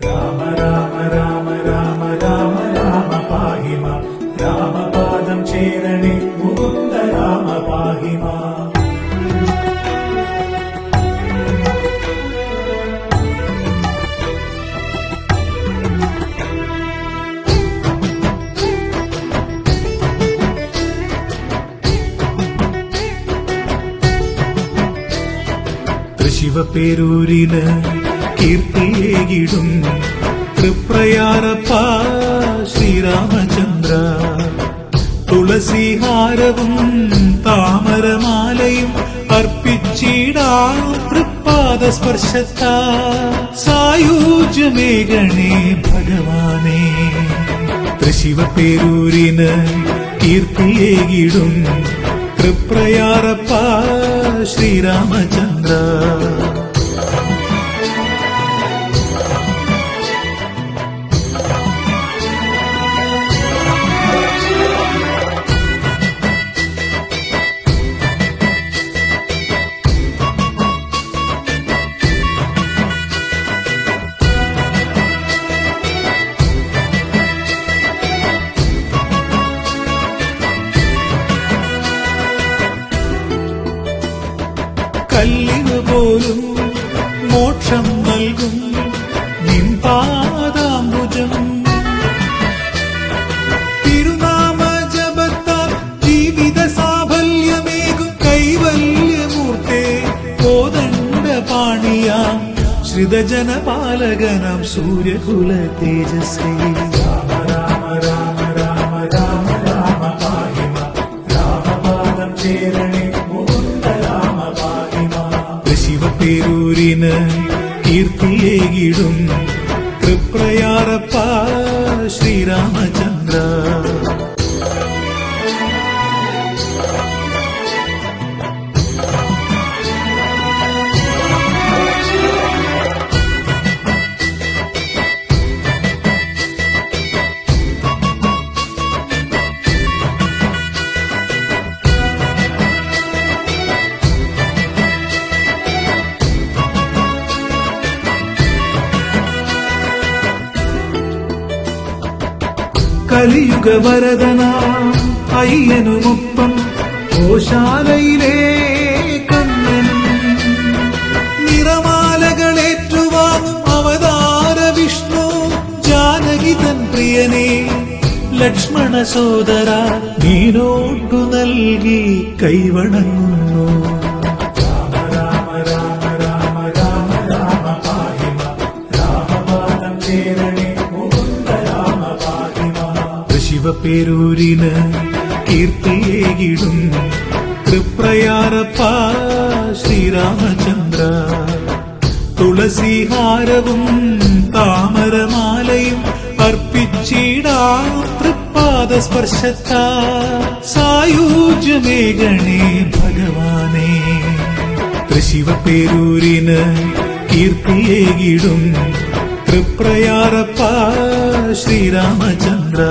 രാമ രാമ രാമ രാമ രാമ രാമ പാഹിമ രാമപാദം ചേരണേ മുകുന്ദ രാമ പാഹിമ തൃശിവപേരൂരിന് കീർത്തിയേകിടും. തൃപ്രയാറപ്പ ശ്രീരാമചന്ദ്ര. തുളസിഹാരവും താമരമാലയും അർപ്പിച്ചിടാ തൃപ്പാദ സ്പർശത്ത സായൂജ്യമേകണേ ഭഗവാനേ. തൃശിവപേരൂരിന് കീർത്തിയേകിടും. തൃപ്രയാറപ്പ ശ്രീരാമചന്ദ്ര. പോലും മോക്ഷം നൽകും നിൻ പാദാംബുജം. തിരുനാമ ജപത്താൽ ജീവിത സാഫല്യമേകും കൈവല്യമൂർത്തേ കോദണ്ഡ പാണിയാം ശ്രിതജനപാലകനാം സൂര്യകുല തേജസ്വി ചേരണേ. ശിവപേരൂരിന് കീർത്തിയേകിടും തൃപ്രയാറപ്പ ശ്രീരാമചന്ദ്ര. കലിയുഗ വരദന അയ്യനുമൊപ്പം കണ്ണനും നിറമാലകളേറ്റുവാങ്ങും അവതാര വിഷ്ണു ലക്ഷ്മണ സോദര നീനോട്ടു നൽകി കൈവണങ്ങുന്നു. ശിവപേരൂരിന് കീർത്തിയേകിടും തൃപ്രയാറപ്പ ശ്രീരാമചന്ദ്ര. തുളസിഹാരവും താമരമാലയും അർപ്പിച്ചിടാ തൃപ്പാദ സ്പർശത്ത സായൂജ്യമേകണേ ഭഗവാനേ. തൃശിവപേരൂരിന് കീർത്തിയേകിടും തൃപ്രയാറപ്പ ശ്രീരാമചന്ദ്ര